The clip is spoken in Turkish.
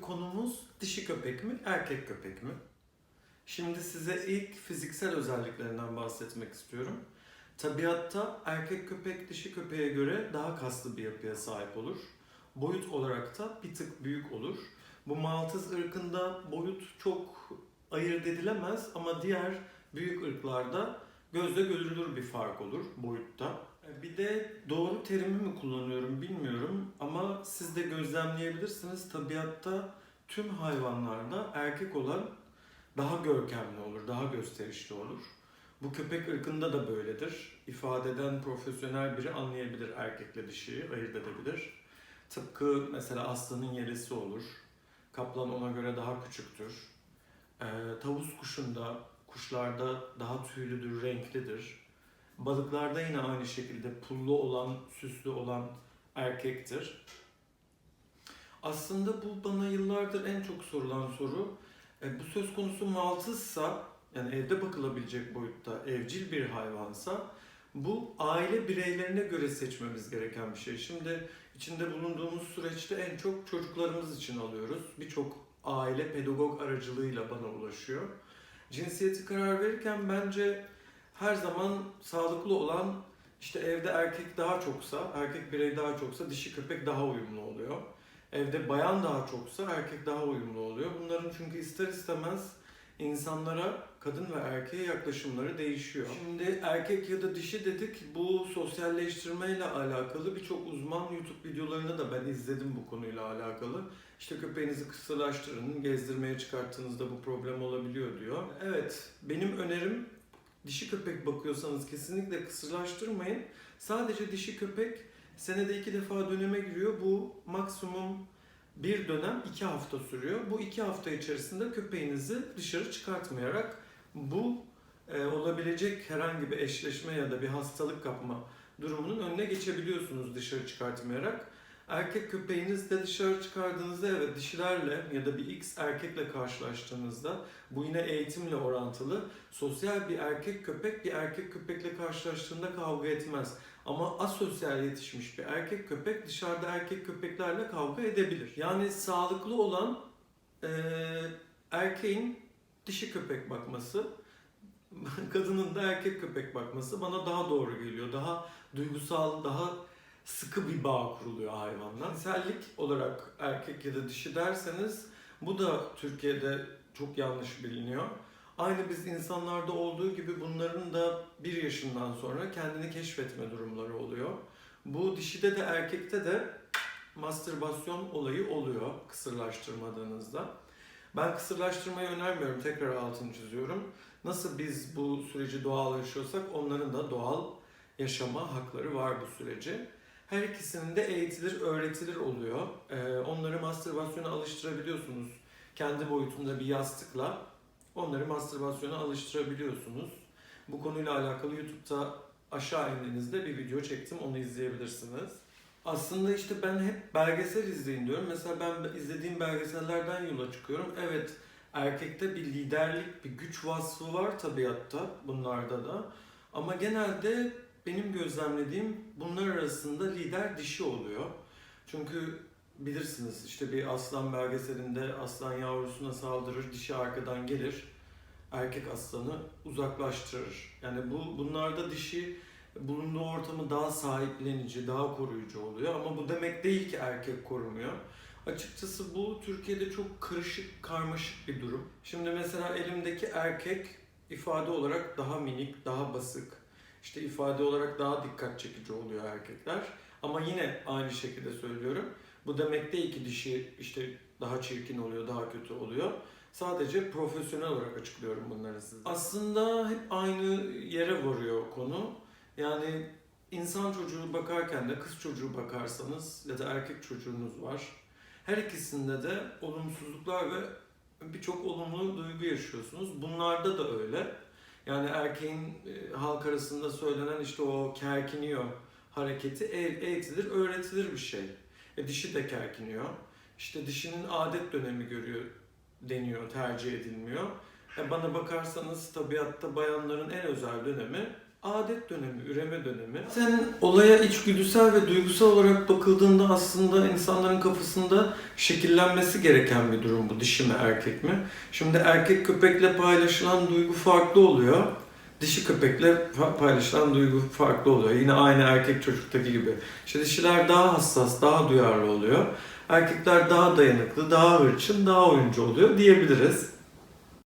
konumuz dişi köpek mi, erkek köpek mi? Şimdi size ilk fiziksel özelliklerinden bahsetmek istiyorum. Tabiatta erkek köpek dişi köpeğe göre daha kaslı bir yapıya sahip olur. Boyut olarak da bir tık büyük olur. Bu Maltız ırkında boyut çok ayırt edilemez ama diğer büyük ırklarda gözle görülür bir fark olur boyutta. Bir de doğru terimi mi kullanıyorum bilmiyorum siz de gözlemleyebilirsiniz. Tabiatta tüm hayvanlarda erkek olan daha görkemli olur, daha gösterişli olur. Bu köpek ırkında da böyledir. İfade eden profesyonel biri anlayabilir erkekle dişiyi, ayırt edebilir. Tıpkı mesela aslanın yelesi olur. Kaplan ona göre daha küçüktür. Ee, tavus kuşunda, kuşlarda daha tüylüdür, renklidir. Balıklarda yine aynı şekilde pullu olan, süslü olan erkektir. Aslında bu bana yıllardır en çok sorulan soru. E, bu söz konusu maltızsa, yani evde bakılabilecek boyutta evcil bir hayvansa bu aile bireylerine göre seçmemiz gereken bir şey. Şimdi içinde bulunduğumuz süreçte en çok çocuklarımız için alıyoruz. Birçok aile pedagog aracılığıyla bana ulaşıyor. Cinsiyeti karar verirken bence her zaman sağlıklı olan işte evde erkek daha çoksa, erkek birey daha çoksa dişi köpek daha uyumlu oluyor. Evde bayan daha çoksa erkek daha uyumlu oluyor. Bunların çünkü ister istemez insanlara kadın ve erkeğe yaklaşımları değişiyor. Şimdi erkek ya da dişi dedik bu sosyalleştirmeyle alakalı birçok uzman YouTube videolarını da ben izledim bu konuyla alakalı. İşte köpeğinizi kısırlaştırın, gezdirmeye çıkarttığınızda bu problem olabiliyor diyor. Evet, benim önerim dişi köpek bakıyorsanız kesinlikle kısırlaştırmayın. Sadece dişi köpek senede iki defa döneme giriyor. Bu maksimum bir dönem iki hafta sürüyor. Bu iki hafta içerisinde köpeğinizi dışarı çıkartmayarak bu e, olabilecek herhangi bir eşleşme ya da bir hastalık kapma durumunun önüne geçebiliyorsunuz dışarı çıkartmayarak. Erkek köpeğiniz de dışarı çıkardığınızda evet dişilerle ya da bir X erkekle karşılaştığınızda bu yine eğitimle orantılı. Sosyal bir erkek köpek bir erkek köpekle karşılaştığında kavga etmez. Ama asosyal yetişmiş bir erkek köpek dışarıda erkek köpeklerle kavga edebilir. Yani sağlıklı olan eee, erkeğin dişi köpek bakması, kadının da erkek köpek bakması bana daha doğru geliyor. Daha duygusal, daha sıkı bir bağ kuruluyor hayvanla. Cinsellik olarak erkek ya da dişi derseniz bu da Türkiye'de çok yanlış biliniyor. Aynı biz insanlarda olduğu gibi bunların da bir yaşından sonra kendini keşfetme durumları oluyor. Bu dişide de erkekte de mastürbasyon olayı oluyor kısırlaştırmadığınızda. Ben kısırlaştırmayı önermiyorum. Tekrar altını çiziyorum. Nasıl biz bu süreci doğal yaşıyorsak onların da doğal yaşama hakları var bu süreci. Her ikisinin de eğitilir, öğretilir oluyor. Ee, onları mastürbasyona alıştırabiliyorsunuz. Kendi boyutunda bir yastıkla onları mastürbasyona alıştırabiliyorsunuz. Bu konuyla alakalı YouTube'da aşağı indiğinizde bir video çektim. Onu izleyebilirsiniz. Aslında işte ben hep belgesel izleyin diyorum. Mesela ben izlediğim belgesellerden yola çıkıyorum. Evet erkekte bir liderlik, bir güç vasfı var tabiatta bunlarda da. Ama genelde benim gözlemlediğim bunlar arasında lider dişi oluyor. Çünkü bilirsiniz işte bir aslan belgeselinde aslan yavrusuna saldırır, dişi arkadan gelir. Erkek aslanı uzaklaştırır. Yani bu bunlarda dişi bulunduğu ortamı daha sahiplenici, daha koruyucu oluyor. Ama bu demek değil ki erkek korumuyor. Açıkçası bu Türkiye'de çok karışık, karmaşık bir durum. Şimdi mesela elimdeki erkek ifade olarak daha minik, daha basık. İşte ifade olarak daha dikkat çekici oluyor erkekler. Ama yine aynı şekilde söylüyorum. Bu demek değil ki dişi işte daha çirkin oluyor, daha kötü oluyor. Sadece profesyonel olarak açıklıyorum bunları size. Aslında hep aynı yere varıyor konu. Yani insan çocuğu bakarken de kız çocuğu bakarsanız ya da erkek çocuğunuz var. Her ikisinde de olumsuzluklar ve birçok olumlu duygu yaşıyorsunuz. Bunlarda da öyle. Yani erkeğin e, halk arasında söylenen işte o kerkiniyor hareketi eğ- eğitilir, öğretilir bir şey. E, dişi de kerkiniyor. İşte dişinin adet dönemi görüyor deniyor, tercih edilmiyor. E, bana bakarsanız tabiatta bayanların en özel dönemi adet dönemi, üreme dönemi. Sen olaya içgüdüsel ve duygusal olarak bakıldığında aslında insanların kafasında şekillenmesi gereken bir durum bu. Dişi mi erkek mi? Şimdi erkek köpekle paylaşılan duygu farklı oluyor. Dişi köpekle paylaşılan duygu farklı oluyor. Yine aynı erkek çocuktaki gibi. İşte dişiler daha hassas, daha duyarlı oluyor. Erkekler daha dayanıklı, daha hırçın, daha oyuncu oluyor diyebiliriz.